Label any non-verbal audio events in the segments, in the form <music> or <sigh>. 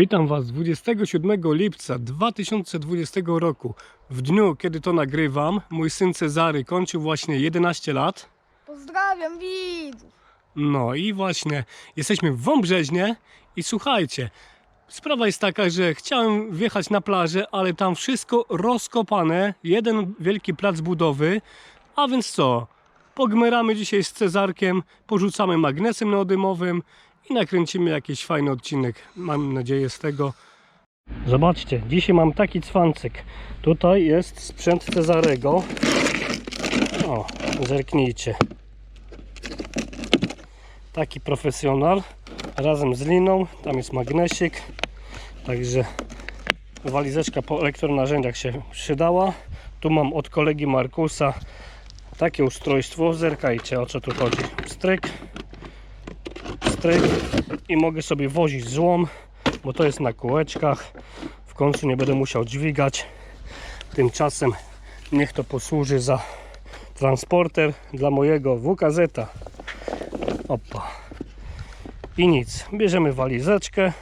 Witam Was 27 lipca 2020 roku. W dniu, kiedy to nagrywam, mój syn Cezary kończył właśnie 11 lat. Pozdrawiam widzów. No i właśnie jesteśmy w Wąbrzeźnie i słuchajcie, sprawa jest taka, że chciałem wjechać na plażę, ale tam wszystko rozkopane, jeden wielki plac budowy, a więc co? Pogmeramy dzisiaj z Cezarkiem, porzucamy magnesem neodymowym i nakręcimy jakiś fajny odcinek, mam nadzieję z tego. Zobaczcie, dzisiaj mam taki cwancyk. Tutaj jest sprzęt Cezarego. O, zerknijcie taki profesjonal razem z liną, tam jest magnesik także walizeczka po elektronarzędziach się przydała tu mam od kolegi Markusa takie ustrojstwo, zerkajcie o co tu chodzi stryk i mogę sobie wozić złom bo to jest na kółeczkach w końcu nie będę musiał dźwigać tymczasem niech to posłuży za transporter dla mojego WKZ Opa. I nic. Bierzemy walizeczkę.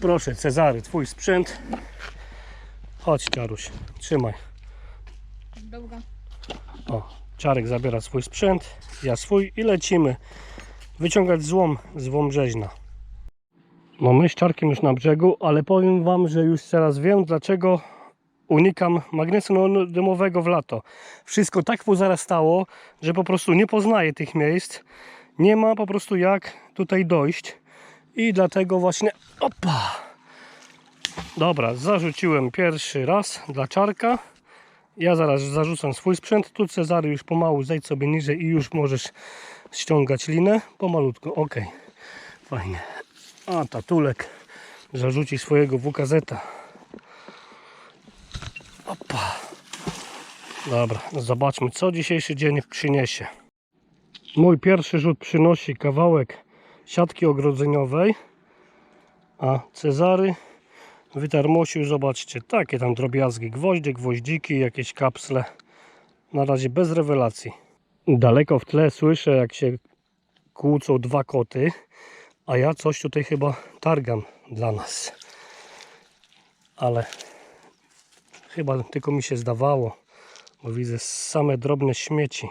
Proszę, Cezary, twój sprzęt. Chodź, Czaruś, trzymaj. Dobra. O, Czarek zabiera swój sprzęt, ja swój i lecimy wyciągać złom z Wąbrzeźna. No my z Czarkiem już na brzegu, ale powiem Wam, że już teraz wiem dlaczego unikam magnesu neodymowego w lato. Wszystko tak pozarastało, że po prostu nie poznaję tych miejsc. Nie ma po prostu jak tutaj dojść. I dlatego właśnie... Opa! Dobra, zarzuciłem pierwszy raz dla czarka. Ja zaraz zarzucam swój sprzęt. Tu Cezary już pomału zejdź sobie niżej i już możesz ściągać linę. Pomalutko, ok. Fajnie. A tatulek zarzuci swojego WKZ-a. Opa. Dobra, zobaczmy co dzisiejszy dzień przyniesie. Mój pierwszy rzut przynosi kawałek siatki ogrodzeniowej, a Cezary wytarmosił, zobaczcie, takie tam drobiazgi, gwoździe, gwoździki, jakieś kapsle. Na razie bez rewelacji. Daleko w tle słyszę jak się kłócą dwa koty, a ja coś tutaj chyba targam dla nas. Ale Chyba tylko mi się zdawało, bo widzę same drobne śmieci.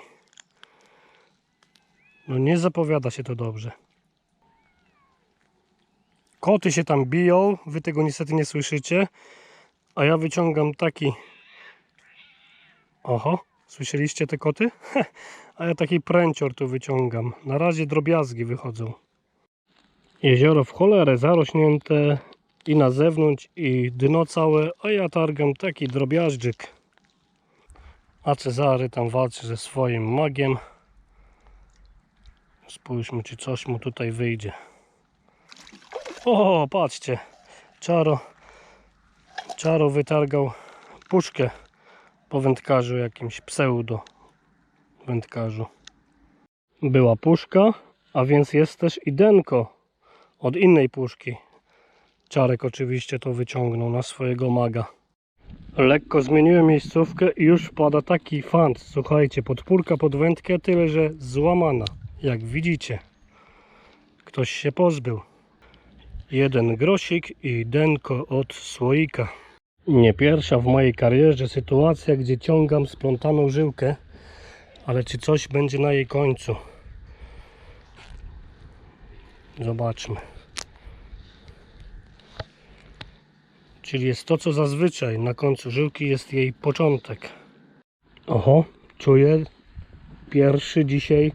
No nie zapowiada się to dobrze. Koty się tam biją, wy tego niestety nie słyszycie, a ja wyciągam taki... Oho, słyszeliście te koty? <laughs> a ja taki pręcior tu wyciągam. Na razie drobiazgi wychodzą. Jezioro w cholerę zarośnięte, i na zewnątrz i dno całe, a ja targam taki drobiażdżyk. A Cezary tam walczy ze swoim magiem. Spójrzmy, czy coś mu tutaj wyjdzie. O, patrzcie, Czaro, Czaro wytargał puszkę po wędkarzu, jakimś pseudo wędkarzu. Była puszka, a więc jest też i denko od innej puszki. Czarek oczywiście to wyciągnął na swojego maga. Lekko zmieniłem miejscówkę i już wpada taki fant. Słuchajcie, podpórka pod wędkę, tyle że złamana. Jak widzicie, ktoś się pozbył. Jeden grosik i denko od słoika. Nie pierwsza w mojej karierze sytuacja, gdzie ciągam splątaną żyłkę, ale czy coś będzie na jej końcu? Zobaczmy. Czyli jest to, co zazwyczaj na końcu żyłki jest jej początek. Oho, czuję pierwszy dzisiaj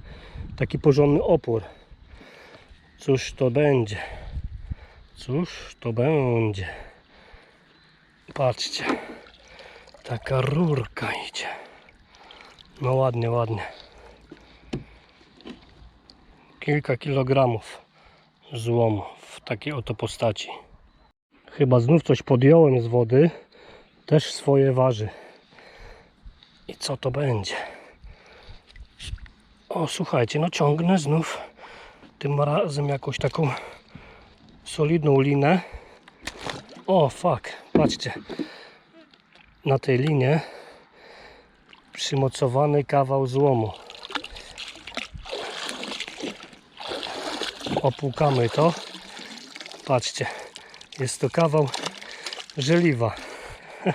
taki porządny opór. Cóż to będzie? Cóż to będzie? Patrzcie, taka rurka idzie. No ładnie, ładnie. Kilka kilogramów złomu w takiej oto postaci. Chyba znów coś podjąłem z wody. Też swoje waży. I co to będzie? O, słuchajcie, no ciągnę znów tym razem jakąś taką solidną linę. O, fuck, patrzcie. Na tej linie przymocowany kawał złomu. Opłukamy to. Patrzcie Jest to kawał żeliwa. <laughs>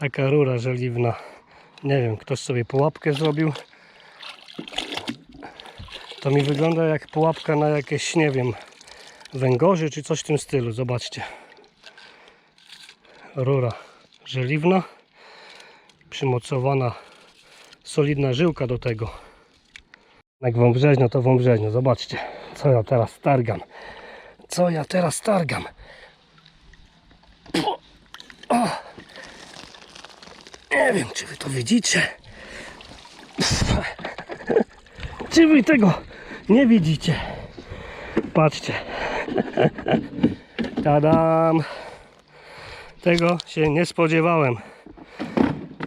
Taka rura żeliwna. Nie wiem, ktoś sobie pułapkę zrobił. To mi wygląda jak pułapka na jakieś, nie wiem, węgorze czy coś w tym stylu. Zobaczcie. Rura żeliwna. Przymocowana solidna żyłka do tego. Jak wąbrzeźno to wąbrzeźno. Zobaczcie, co ja teraz targam. Co ja teraz targam. O! Nie wiem, czy wy to widzicie. Czy wy tego nie widzicie? Patrzcie. Tadam. Tego się nie spodziewałem.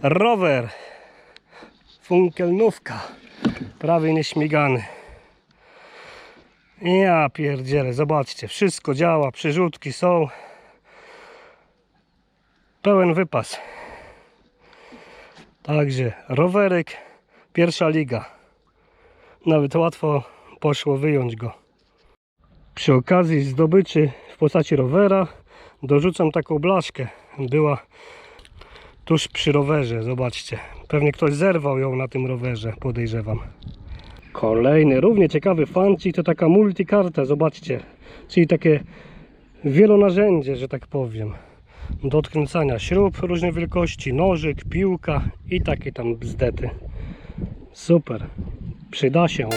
Rower. Funkelnówka. Prawie nieśmigany. Ja pierdzielę, zobaczcie, wszystko działa, przyrzutki są. Pełen wypas. Także rowerek, pierwsza liga. Nawet łatwo poszło wyjąć go. Przy okazji zdobyczy w postaci rowera dorzucam taką blaszkę. Była tuż przy rowerze, zobaczcie. Pewnie ktoś zerwał ją na tym rowerze, podejrzewam. Kolejny, równie ciekawy fancik to taka multikarta, zobaczcie. Czyli takie wielonarzędzie, że tak powiem. Do odkręcania śrub różnej wielkości, nożyk, piłka i takie tam bzdety. Super, przyda się.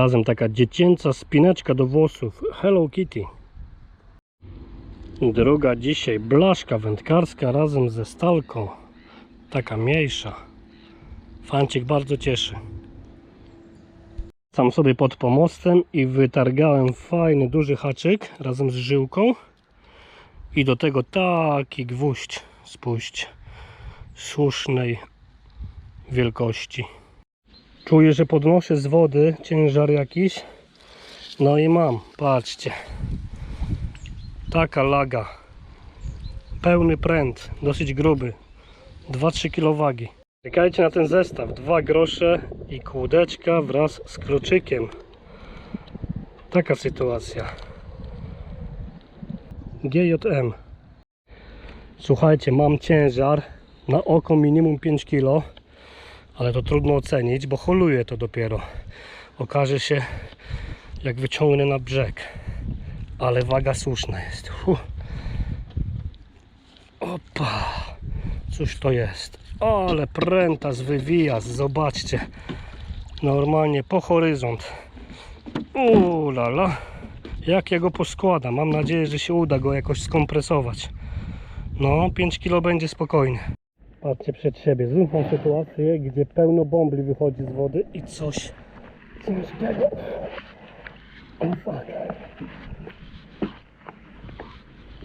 Razem taka dziecięca spineczka do włosów Hello Kitty. Druga dzisiaj blaszka wędkarska razem ze stalką. Taka mniejsza. Fancik bardzo cieszy. Sam sobie pod pomostem i wytargałem fajny duży haczyk razem z żyłką. I do tego taki gwóźdź, spójrzcie, słusznej wielkości. Czuję, że podnoszę z wody ciężar jakiś. No i mam, patrzcie. Taka laga. Pełny pręt, dosyć gruby. 2-3 kg. Czekajcie na ten zestaw. 2 grosze i kłódeczka wraz z kluczykiem. Taka sytuacja. GJM. Słuchajcie, mam ciężar na oko minimum 5 kg ale to trudno ocenić, bo holuję to dopiero. Okaże się, jak wyciągnę na brzeg. Ale waga słuszna jest. Opa! Cóż to jest? Ale prętas wywija, zobaczcie. Normalnie po horyzont. Uuu, lala. Jak ja go poskładam? Mam nadzieję, że się uda go jakoś skompresować. No, 5 kg będzie spokojnie. Patrzcie przed siebie. Mam sytuację, gdzie pełno bombli wychodzi z wody i coś ciężkiego. O fuck.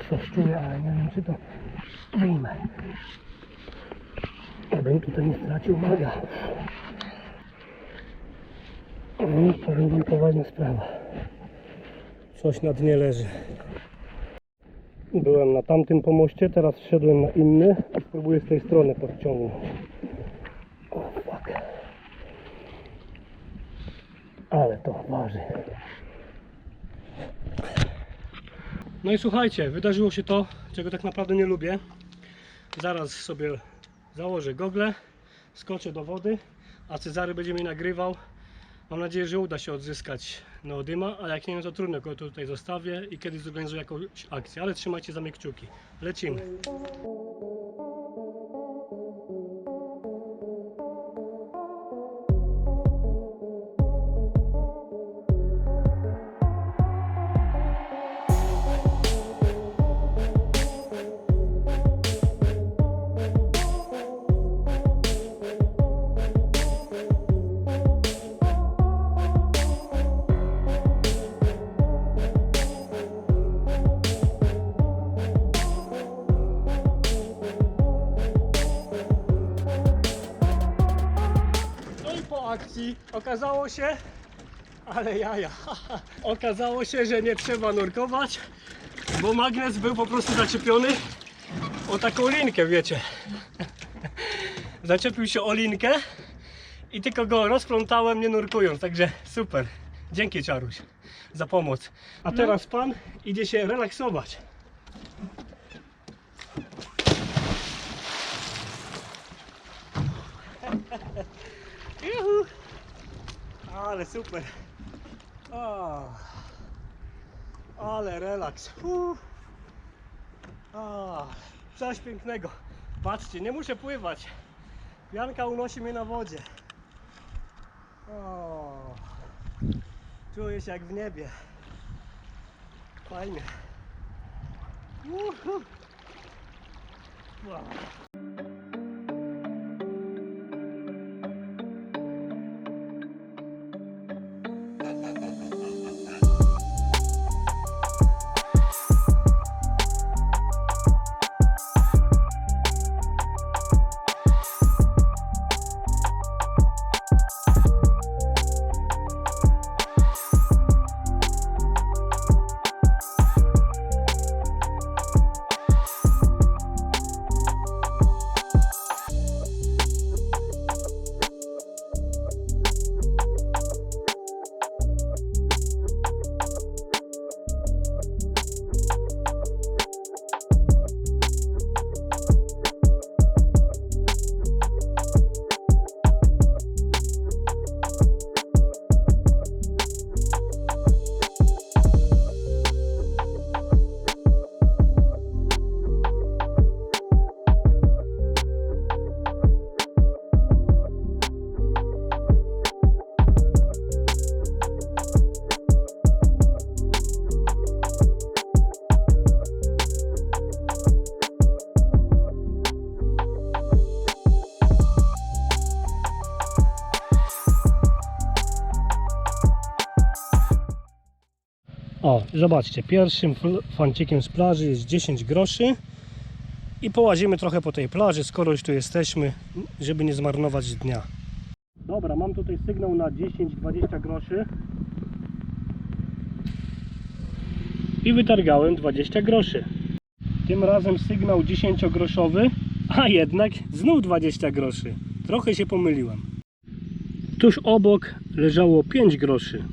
Coś czuję, ale nie wiem czy to wyjmę. Abym tutaj nie stracił maga. No, powiem wam poważna sprawa. Coś na dnie leży. Byłem na tamtym pomoście, teraz szedłem na inny i spróbuję z tej strony podciągnąć. O fuck. Ale to waży. No i słuchajcie, wydarzyło się to, czego tak naprawdę nie lubię. Zaraz sobie Założę gogle, skoczę do wody, a Cezary będzie mnie nagrywał. Mam nadzieję, że uda się odzyskać Neodyma, a jak nie, no to trudno, go tutaj zostawię i kiedyś zorganizuję jakąś akcję, ale trzymajcie za mnie kciuki. Lecimy. Okazało się, ale jaja, <laughs> okazało się, że nie trzeba nurkować, bo magnes był po prostu zaczepiony o taką linkę, wiecie. <laughs> Zaczepił się o linkę i tylko go rozplątałem nie nurkując, także super. Dzięki Czaruś za pomoc. A teraz pan idzie się relaksować. <laughs> Juhu. Ale super. O. Ale relaks. O. Coś pięknego. Patrzcie, nie muszę pływać. Pianka unosi mnie na wodzie. O. Czuję się jak w niebie. Fajnie. Uhu. Wow. O, zobaczcie, pierwszym fancikiem z plaży jest 10 groszy i połazimy trochę po tej plaży, skoro już tu jesteśmy, żeby nie zmarnować dnia. Dobra, mam tutaj sygnał na 10-20 groszy i wytargałem 20 groszy. Tym razem sygnał 10-groszowy, a jednak znów 20 groszy. Trochę się pomyliłem. Tuż obok leżało 5 groszy.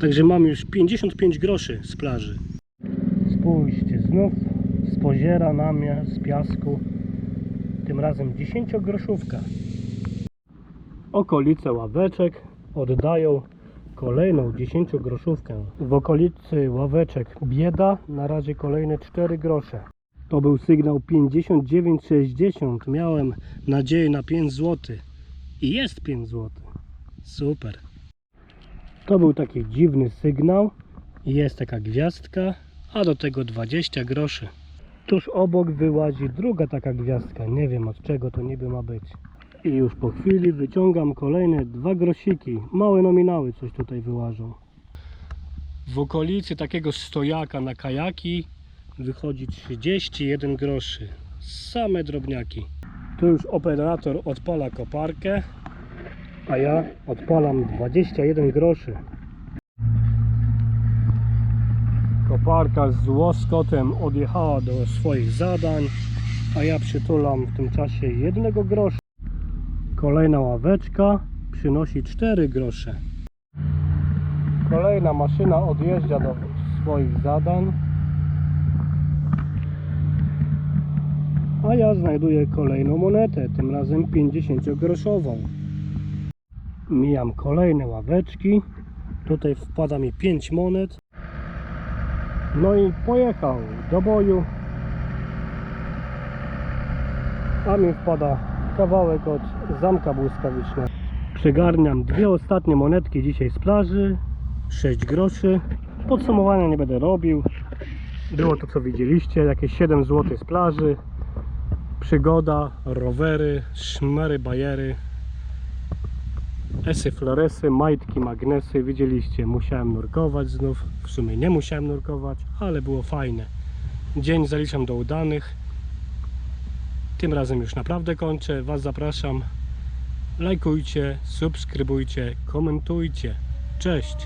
Także mam już 55 groszy z plaży. Spójrzcie, znów z poziera na mnie, z piasku. Tym razem 10-groszówka. Okolice ławeczek oddają kolejną 10-groszówkę. W okolicy ławeczek bieda, na razie kolejne 4 grosze. To był sygnał 59,60. Miałem nadzieję na 5 zł. I jest 5 zł. Super. To był taki dziwny sygnał. Jest taka gwiazdka, a do tego 20 groszy. Tuż obok wyłazi druga taka gwiazdka. Nie wiem od czego to niby ma być. I już po chwili wyciągam kolejne dwa grosiki. Małe nominały coś tutaj wyłażą. W okolicy takiego stojaka na kajaki wychodzi 31 groszy. Same drobniaki. Tu już operator odpala koparkę, a ja odpalam 21 groszy. Koparka z łoskotem odjechała do swoich zadań, a ja przytulam w tym czasie jednego grosza. Kolejna ławeczka przynosi 4 grosze. Kolejna maszyna odjeżdża do swoich zadań. A ja znajduję kolejną monetę, tym razem 50-groszową. Mijam kolejne ławeczki. Tutaj wpada mi 5 monet. No i pojechał do boju. A mi wpada kawałek od zamka błyskawicznego. Przygarniam dwie ostatnie monetki dzisiaj z plaży. 6 groszy. Podsumowania nie będę robił. Było to co widzieliście, jakieś 7 zł z plaży. Przygoda, rowery, szmery, bajery. Esy, floresy, majtki, magnesy. Widzieliście, musiałem nurkować znów. W sumie nie musiałem nurkować, ale było fajne. Dzień zaliczam do udanych. Tym razem już naprawdę kończę. Was zapraszam. Lajkujcie, subskrybujcie, komentujcie. Cześć!